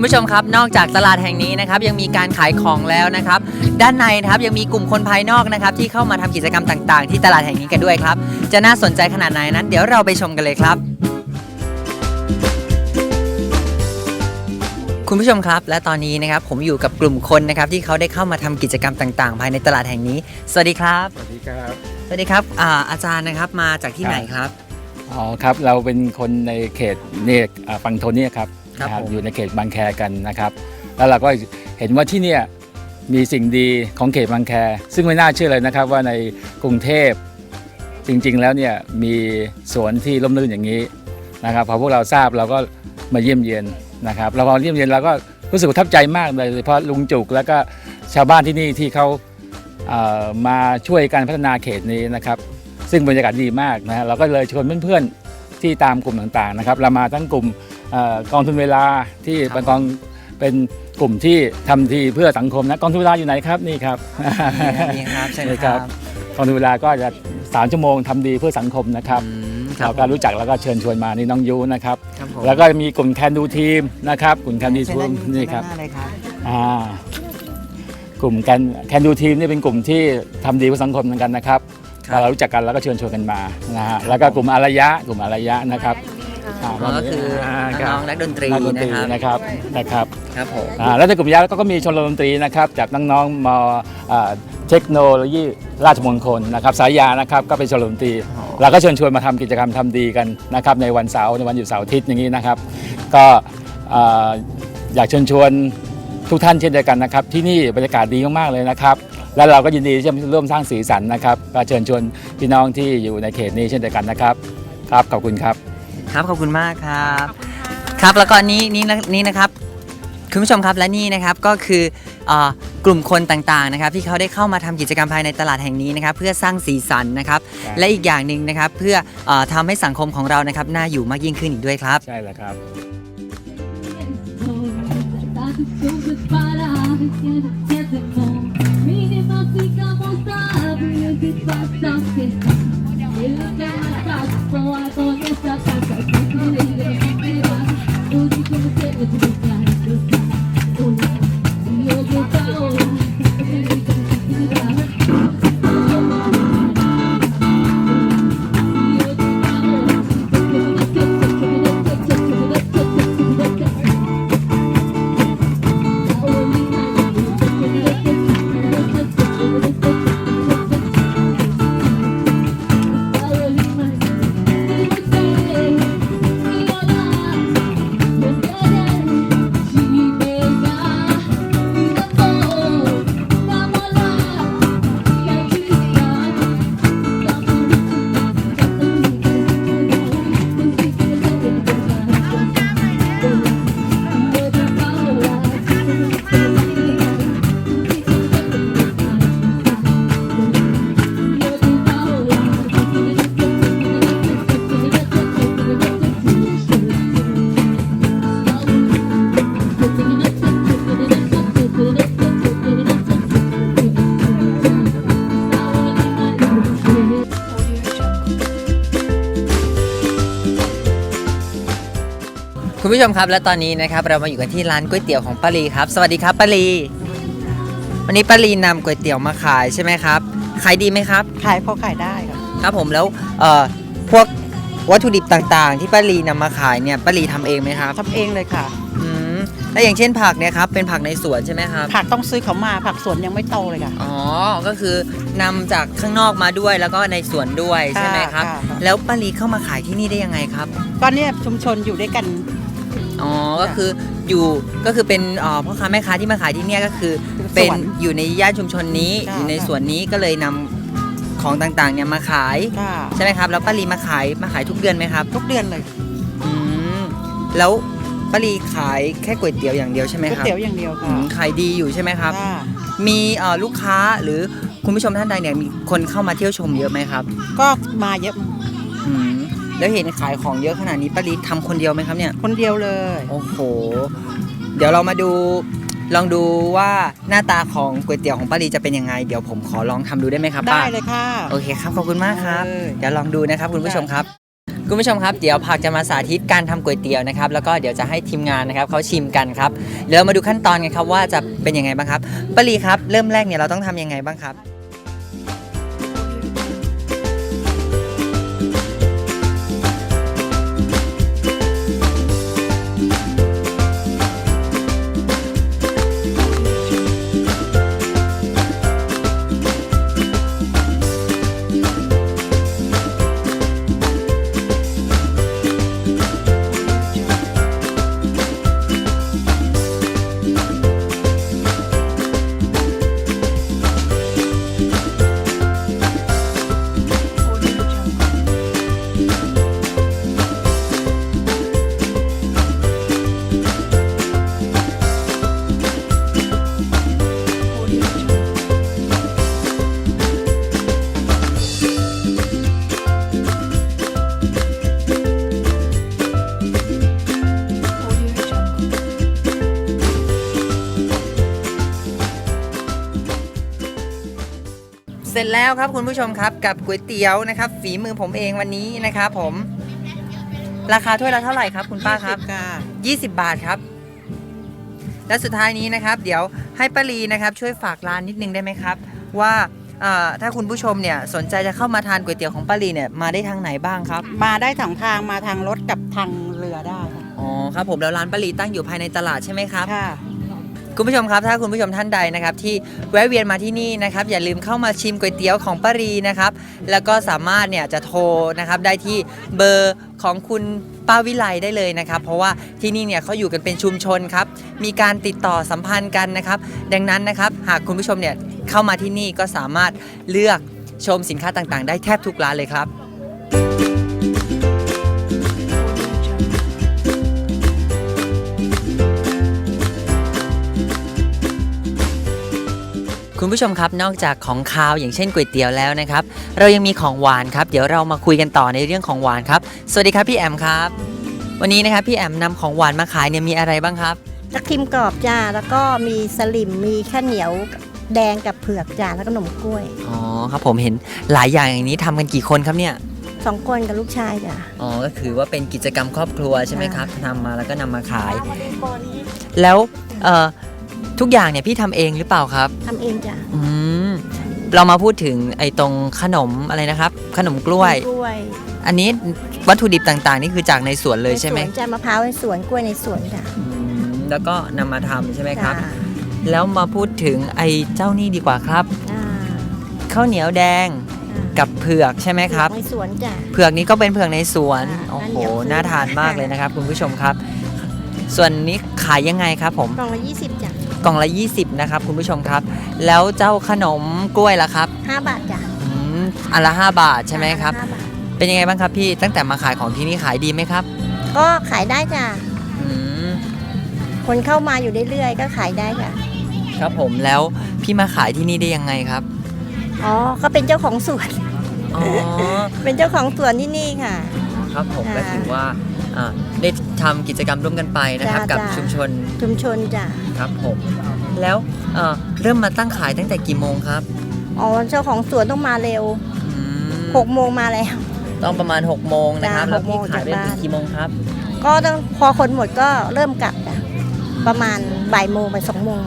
คุณผู้ชมครับ นอกจากตลาดแห่งนี้นะครับยังมีการขายของแล้วนะครับ ด้านในนะครับยังมีกลุ่มคนภายนอกนะครับ ที่เข้ามาทำกิจกรรมต่าง ๆ ที่ตลาดแห่งนี้กันด้วยครับ จะน่าสนใจขนาดไหนนั้น เดี๋ยวเราไปชมกันเลยครับ คุณผู้ชมครับ และตอนนี้นะครับผมอยู่กับกลุ่มคนนะครับที่เขาได้เข้ามาทำกิจกรรมต่าง ๆ ภายในตลาดแห่งนี้ สวัสดีครับ สวัสดีครับสวัสดีครับอาอาจารย์นะครับมาจากที่ไหนครับอ๋อครับเราเป็นคนในเขตเนี่ยอ่าฝั่งทนเนี่ยครับ ครับนะผมอยู่ในเขตบางแคกันนะครับ แล้วเราก็เห็นว่าที่เนี่ยมีสิ่งดีของเขตบางแค ซึ่งไม่น่าเชื่อเลยนะครับว่าในกรุงเทพจริงๆแล้วเนี่ยมีสวนที่ร่มรื่นอย่างนี้นะครับพอพวกเราทราบเราก็มาเยี่ยมเยียนนะครับเราพอเยี่ยมเยียนเราก็รู้สึกประทับใจมากเลยโดยเฉพาะลุงจุกแล้วก็ชาวบ้านที่นี่ที่เขาเอ่อมาช่วยการพัฒนาเขตนี้นะครับ ซึ่งบรรยากาศดีมากนะฮะเราก็เลยชวนเพื่อนๆ ที่ตามกลุ่มต่างๆนะครับเรามาทั้งกลุ่มเอ่อ กองทุนเวลาที่ครับเป็นกองเป็นกลุ่มที่ทำทีเพื่อสังคมนะกองทุนเวลาอยู่ไหนครับนี่ครับนี่ครับเชิญนี่คครัรับบกองทุนเวลาก็จะสามชั่วโมงทำดีเพื่อสังคมนะครับอืมครัเราบก็รู้จักแล้วก็เชิญชวนมานี่น้องยูนะครับครับผมแล้วก็มีกลุ่มแคนดูทีมนะครับ กลุ่มแคนดูเชิญทีด้ามนี่ครับเชิญด้านหน้าเลยครับอ่ากลุ่มแคนแคนดูทีมนี่เป็นกลุ่มที่ทำดีเพื่อสังคมเหมือนกันนะครับครับเรารู้จักกันแล้วก็เชิญชวนกันมานะฮะแล้วก็กลุ่มอารยะกลุ่มอารยะนะครับาก็คือคน้รัอบงๆนักดนตรีนักดนตรีนะครับนะครับนะครับครับผม อ่าแล้วในกลุ่มยะก็มีชมรมดนตรีนะครับจากน้องๆมอ่าเทคโนโลยีราชมงคลนะครับสายยานะครับก็เป็นชมรมดนตรีอ๋อ เราก็เชิญชวนมาทำกิจกรรมทำดีกันนะครับในวันเสาร์ในวันหยุดเสาร์อาทิตย์อย่างนี้นะครับ ก็อ่าอยากเชิญชวนทุกท่านเช่นเดียวกันนะครับ ที่นี่บรรยากาศดีมากๆเลยนะครับ และเราก็ยินดีที่จะร่วมสร้างสีสันนะครับก็เชิญชวนพี่น้องที่อยู่ในเขตนี้เช่นเดียวกันนะครับ ครับขอบคุณครับ ครับขอบคุณมากครับ ครับแล้วก็นี้นี่นะนี่นะครับคุณผู้ชมครับและนี่นะครับก็คือเอ่อกลุ่มคนต่างๆนะครับที่เขาได้เข้ามาทำกิจกรรมภายในตลาดแห่งนี้นะครับเพื่อสร้างสีสันนะครับครับและอีกอย่างหนึ่งนะครับเพื่อเออทำให้สังคมของเรานะครับน่าอยู่มากยิ่งขึ้นอีกด้วยครับ ใช่แล้วครับ Tantos คุณผู้ชมครับและตอนนี้นะครับเรามาอยู่กันที่ร้านก๋วยเตี๋ยวของป้าลีครับ สวัสดีครับป้าลีวันนี้ป้าลีนำก๋วยเตี๋ยวมาขายใช่ไหมครับขายดีไหมครับ ขายพอขายได้ค่ะครับผมแล้วเอ่อพวกวัตถุดิบต่างๆ ที่ป้าลีนำมาขายเนี่ยป้าลีทำเองไหมครับทำเองเลยค่ะ อืมแล้วอย่างเช่นผักเนี่ยครับเป็นผักในสวนใช่ไหมครับผักต้องซื้อเขามาผักสวนยังไม่โตเลยค่ะ อ๋อก็คือนำจากข้างนอกมาด้วยแล้วก็ในสวนด้วยใช่ไหมครับ ค่ะค่ะ แล้วป้าลีเข้ามาขายที่นี่ได้ยังไงครับ ก็เนี่ยชุมชนอยู่ด้วยกัน อ๋อ ก็คืออยู่ก็คือเป็นเอ่อพ่อค้าแม่ค้าที่มาขายที่เนี่ยก็คือเป็เป็นนสวนอยู่ในย่านชุมชนนี้ค่ะอยู่ในสวนนี้ก็เลยนำของต่างๆเนี่ยมาขายค่ะใช่ไหมครับแล้วป้าลีมาขายมาขายทุกเดือนไหมครับทุกเดือนเลยอืมแล้วป้าลีขายแค่ก๋วยเตี๋ยวอย่างเดียวใช่ไหมก๋วยครับเตี๋ยวอย่างเดียวอืค่ะมขายดีอยู่ใช่ไหมครับ ค่ะมีเอ่อลูกค้าหรือคุณผู้ชมท่านใดเนี่ยมีคนเข้ามาเที่ยวชมเยอะไหมครับก็มาเยอะอืม แล้วเห็นขายของเยอะขนาดนี้ป้าลีทำคนเดียวไหมครับเนี่ย คนเดียวเลย โอ้โห เดี๋ยวเรามาดูลองดูว่าหน้าตาของก๋วยเตี๋ยวของป้าลีจะเป็นยังไง เดี๋ยวผมขอลองทำดูได้ไหมครับได้ป้าเลยค่ะ โอเคครับขอบคุณมากครับ เออ เดี๋ยวลองดูนะครับคุณผู้ชมครับ คุณผู้ชมครับเดี๋ยวผักจะมาสาธิตการทำก๋วยเตี๋ยวนะครับ แล้วก็เดี๋ยวจะให้ทีมงานนะครับเขาชิมกันครับเดี๋ยวเรามาดูขั้นตอนกันครับว่าจะเป็นยังไงบ้างครับปารีครับเริ่มแรกเนี่ยเราต้องทำยังไงบ้างครับ จแล้วครับคุณผู้ชมครับกับก๋วยเตี๋ยวนะครับ ฝีมือผมเองวันนี้นะครับผม ราคาถ้วยละเท่าไหร่ครับ คุณป้าครับค่ะ20 บาทครับ และสุดท้ายนี้นะครับ เดี๋ยวให้ป้าลีนะครับ ช่วยฝากร้านนิดนึงได้ไหมครับ ว่าเอ่อถ้าคุณผู้ชมเนี่ยสนใจจะเข้ามาทานก๋วยเตี๋ยวของป้าลีเนี่ยมาได้ทางไหนบ้างครับ มาได้สองทางมาทางรถกับทางเรือได้ค่ะอ๋อครับผมแล้วร้านป้าลีตั้งอยู่ภายในตลาดใช่ไหมครับค่ะ คุณผู้ชมครับถ้าคุณผู้ชมท่านใดนะครับที่แวะเวียนมาที่นี่นะครับอย่าลืมเข้ามาชิมก๋วยเตี๋ยวของปารีนะครับแล้วก็สามารถเนี่ยจะโทรนะครับได้ที่เบอร์ของคุณป้าวิไลได้เลยนะครับเพราะว่าที่นี่เนี่ยเขาอยู่กันเป็นชุมชนครับมีการติดต่อสัมพันธ์กันนะครับดังนั้นนะครับหากคุณผู้ชมเนี่ยเข้ามาที่นี่ก็สามารถเลือกชมสินค้าต่างๆ ได้แทบทุกร้านเลยครับ คุณผู้ชมครับนอกจากของคาวอย่างเช่นก๋วยเตี๋ยวแล้วนะครับ เรายังมีของหวานครับ เดี๋ยวเรามาคุยกันต่อในเรื่องของหวานครับ สวัสดีครับพี่แอมครับ วันนี้นะครับพี่แอมนำของหวานมาขายเนี่ยมีอะไรบ้างครับทับทิมกรอบจ้าแล้วก็มีสลิมมีข้าวเหนียวแดงกับเผือกจ้าแล้วก็ขนมกล้วยอ๋อครับผมเห็นหลายอย่างอย่างนี้ทำกันกี่คนครับเนี่ยสองคนกับลูกชายจ้าอ๋อก็คือว่าเป็นกิจกรรมครอบครัวใช่ไหมครับค่ะทำมาแล้วก็นำมาขาย แล้วเอ่อ ทุกอย่างเนี่ยพี่ทำเองหรือเปล่าครับ ทำเองจ้าอืมเรามาพูดถึงไอ้ตรงขนมอะไรนะครับ ขนมกล้วย กล้วยอันนี้วัตถุดิบต่างๆ นี่คือจากในสวนเลยใช่ไหมนสวนจ้ามะพร้าวในสวนกล้วยในสวนจ้าอืมแล้วก็นำมาทำใช่ไหมครับ จ้าแล้วมาพูดถึงไอ้เจ้านี่ดีกว่าครับอ่าข้าวเหนียวแดงอ่ากับเผือกใช่ไหมครับ ในสวนจ้าเผือกนี้ก็เป็นเผือกในสวนค่ะโอ้โห อันเดียวคือน่าทานมากเลยนะครับ คุณผู้ชมครับ ส่วนนี้ขายยังไงครับผม กล่องละยี่สิบจ้า กล่องละ 20 นะครับคุณผู้ชมครับ แล้วเจ้าขนมกล้วยล่ะครับห้าบาทจ้าอืมอันละ 5 บาทใช่ไหมครับ ห้าบาทเป็นยังไงบ้างครับพี่ตั้งแต่มาขายของที่นี่ขายดีไหมครับก็ขายได้จ้าอืมคนเข้ามาอยู่เรื่อยๆ ก็ขายได้จ้าครับผมแล้วพี่มาขายที่นี่ได้ยังไงครับอ๋อ ก็เป็นเจ้าของสวน อ๋อ เป็นเจ้าของสวนที่นี่ค่ะ ครับผมก็ค่ะ ถือว่าอ่า ได้ทำกิจกรรมร่วมกันไปนะครับ จ้ากับจ้าชุมชนชุมชนจ้าครับผมแล้วเอ่อเริ่มมาตั้งขายตั้งแต่กี่โมงครับอ๋อเจ้าของสวนต้องมาเร็วอืมหกโมงมาแล้ว ต้องประมาณ6โมงนะครับจ้าแล้วพี่หกโมงขายได้จากถึบ้าน งกี่โมงครับก็ต้องพอคนหมดก็เริ่มกลับจ้ะประมาณบ่ายโมงไปสองโมง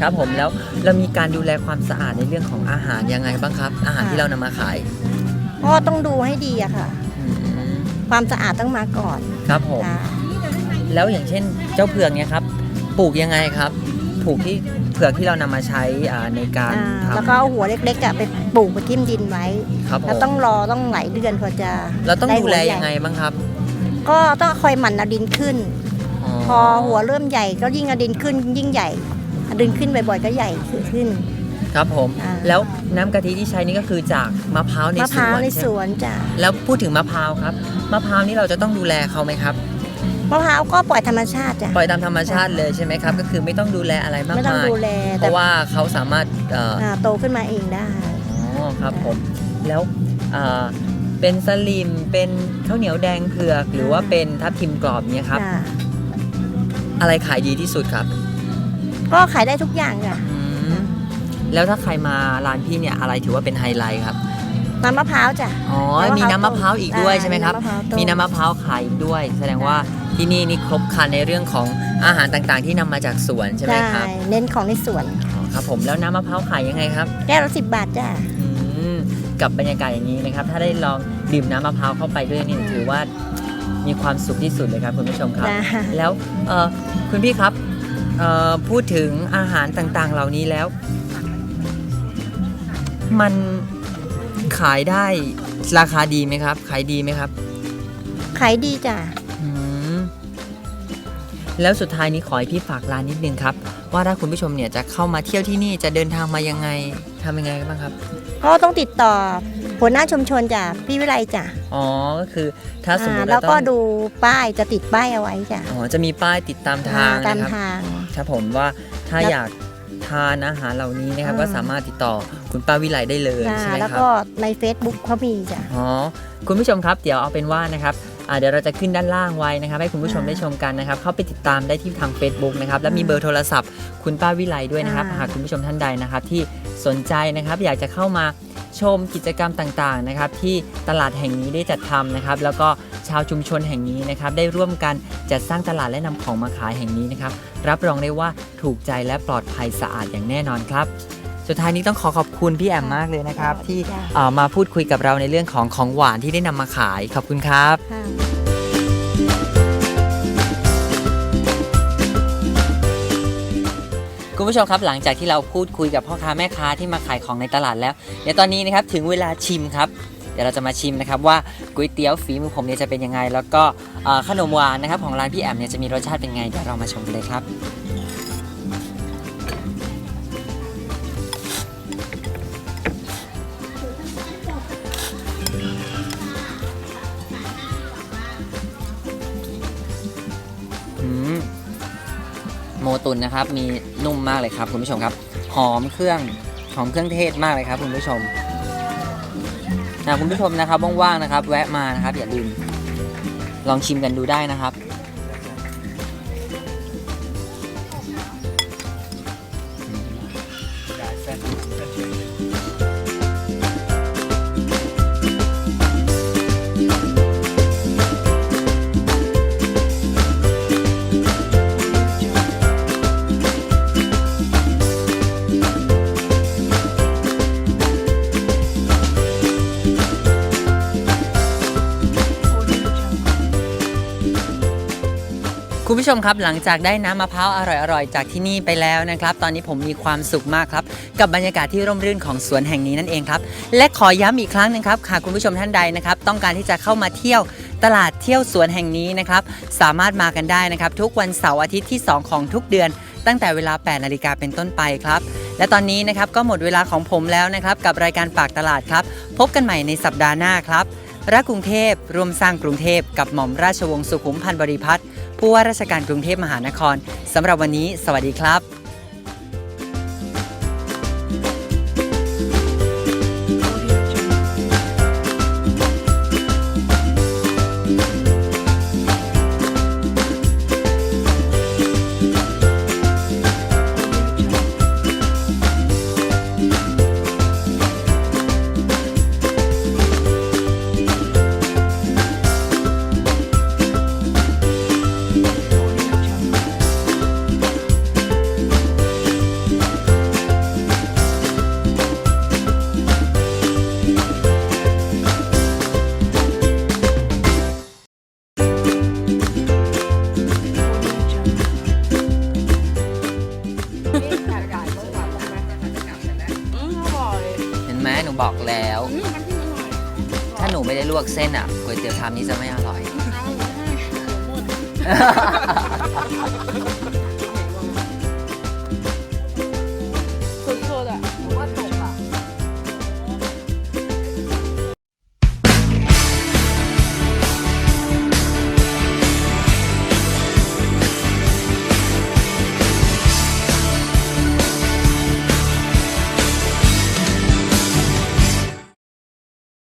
ครับผมแล้วเรามีการดูแลความสะอาดในเรื่องของอาหารยังไงบ้างครับ อาหารที่เรานำมาขาย ก็ต้องดูให้ดีอะค่ะอืม ความสะอาดต้องมาก่อนครับผมจ้ะแล้วอย่างเช่นเจ้าเผือกเนี่ยครับปลูกยังไงครับปลูกที่เผือกที่เรานำมาใช้อ่าในการอ่าทำแล้วก็เอาหัวเล็กๆอะไปปลูกไปทิ่มดินไว้ ครับผแล้วมต้องรอต้องหลายเดือนกว่าจะเราต้องไดูแลหัวใหญ่ยังไงบ้างครับก็ต้องคอยหมั่นเอาดินขึ้น พอหัวเริ่มใหญ่ก็ยิ่งเอาดินขึ้นยิ่งใหญ่เอาดินขึ้นบ่อยๆก็ใหญ่ขึ้น ครับผม อ่า แล้วน้ำกะทิที่ใช้นี่ก็คือจากมะพร้าวในมะสพร้าววนในสใช่ไหมวนจ้ะแล้วพูดถึงมะพร้าวครับ มะพร้าวนี่เราจะต้องดูแลเขาไหมครับ มะพร้าวก็ปล่อยธรรมชาติจ้ะปล่อยตามธรรมชาติเลยใช่ไหมครับ ก็คือไม่ต้องดูแลอะไรมากไม่ต้องมายดูแลเพแต่ราะว่าเขาสามารถเอ่ออ่าโตขึ้นมาเองได้ อ๋อครับผม แล้วเอ่อเป็นสลิม เป็นข้าวเหนียวแดงเผือก หรือว่าเป็นทับทิมกรอบเนี่ยครับ จ้ะอะไรขายดีที่สุดครับ ก็ขายได้ทุกอย่างจ้ะอืม แล้วถ้าใครมาร้านพี่เนี่ยอะไรถือว่าเป็นไฮไลท์ครับ น้ำมะพร้าวจ้ะ อ๋อน้ำมะพร้าวมีน้ำมะพร้าวอีกด้วยต้มใช่ไหมครับอ่ามีมีน้ำน้ำมะมะพพร้าร้าววขายอีกด้วย แสดงว่าที่นี่นี่ครบครันในเรื่องของอาหารต่างๆ ที่นำมาจากสวนใช่ไหมใช่ครับเน้นของในสวนอ๋อครับผมแล้วน้ำมะพร้าวขายยังไงครับ แก้วละสิบบาทจ้ะอืมกับบรรยากาศอย่างนี้นะครับ ถ้าได้ลองดื่มน้ำมะพร้าวเข้าไปด้วยนี่ถือว่ามีความสุขที่สุดเลยครับคุณผู้ชมครับจ้ะแล้วเอ่อคุณพี่ครับเอ่อพูดถึงอาหารต่างๆ เหล่านี้แล้ว มันขายได้ราคาดีไหมครับ ขายดีไหมครับขายดีจ้ะอืมแล้วสุดท้ายนี้ขอให้พี่ฝากร้านนิดนึงครับ ว่าถ้าคุณผู้ชมเนี่ยจะเข้ามาเที่ยวที่นี่จะเดินทางมายังไงทำยังไงบ้างครับ ก็ต้องติดต่อหัวหน้าชุมชนจ้ะพี่วิไลจ้ะอ๋อก็คือถ้าสมมอ่าติแล้วเราก็ต้องดูป้ายจะติดป้ายเอาไว้จ้ะอ๋อจะมีป้ายติดตามทางอ่ตามนะครับทาง ครับผมว่าถ้าแล้ว อยาก ทานอาหารเหล่านี้นะครับอ่าก็สามารถติดต่อคุณป้าวิไลได้เลยจ้ะใช่ไหมแล้วครับก็ใน Facebook เขามีจ้ะอ๋อคุณผู้ชมครับเดี๋ยวเอาเป็นว่านะครับอ่าเดี๋ยวเราจะขึ้นด้านล่างไว้นะครับ ให้คุณผู้ชมอ่าได้ชมกันนะครับ เข้าไปติดตามได้ที่ทาง Facebook นะครับและมีเบอร์โทรศัพท์ คุณป้าวิไลด้วยนะครับอ่าหากคุณผู้ชมท่านใดนะครับ ที่สนใจนะครับ อยากจะเข้ามา ชมกิจกรรมต่างๆนะครับที่ตลาดแห่งนี้ได้จัดทำนะครับ แล้วก็ชาวชุมชนแห่งนี้นะครับ ได้ร่วมกันจัดสร้างตลาดและนำของมาขายแห่งนี้นะครับ รับรองได้ว่าถูกใจและปลอดภัยสะอาดอย่างแน่นอนครับ สุดท้ายนี้ต้องขอขอบคุณพี่แอมมากเลยนะครับ ที่เอ่อมาพูดคุยกับเราในเรื่องของของหวานที่ได้นำมาขายขอบคุณครับ ค่ะ ผู้ชมครับหลังจากที่เราพูดคุยกับพ่อค้าแม่ค้าที่มาขายของในตลาดแล้วเดี๋ยวตอนนี้นะครับถึงเวลาชิมครับเดี๋ยวเราจะมาชิมนะครับว่าก๋วยเตี๋ยวฝีมือผมเนี่ยจะเป็นยังไง แล้วก็ขนมหวานนะครับของร้านพี่แอมเนี่ยจะมีรสชาติเป็นไงเดี๋ยวเรามาชมกันเลยครับ มตุนนะครับ มีนุ่มมากเลยครับคุณผู้ชมครับ หอมเครื่องหอมเครื่องเทศมากเลยครับคุณผู้ชมนะคุณผู้ชมนะครับว่างๆนะครับ แวะมานะครับ อย่าลืมลองชิมกันดูได้นะครับคุณ ผู้ชมครับหลังจากได้น้ำมะพร้าวอร่อยๆ จากที่นี่ไปแล้วนะครับ ตอนนี้ผมมีความสุขมากครับ กับบรรยากาศที่ร่มรื่นของสวนแห่งนี้นั่นเองครับ และขอย้ำอีกครั้งหนึงครับหากคุณผู้ชมท่านใดนะครับ ต้องการที่จะเข้ามาเที่ยวตลาดเที่ยวสวนแห่งนี้นะครับ สามารถมากันได้นะครับ ทุกวันเสาร์อาทิตย์ที่ 2 ของทุกเดือน ตั้งแต่เวลา 8 นาฬิกาเป็นต้นไปครับ และตอนนี้นะครับก็หมดเวลาของผมแล้วนะครับ กับรายการปากตลาดครับ พบกันใหม่ในสัปดาห์หน้าครับรักกรุงเทพร่วมสร้างกรุงเทพกับหม่อมราชวงศ์สุขุมพันธ์บริพัตร ผู้ว่าราชการกรุงเทพมหานครสำหรับวันนี้ สวัสดีครับามนี้จะไม่อร่อย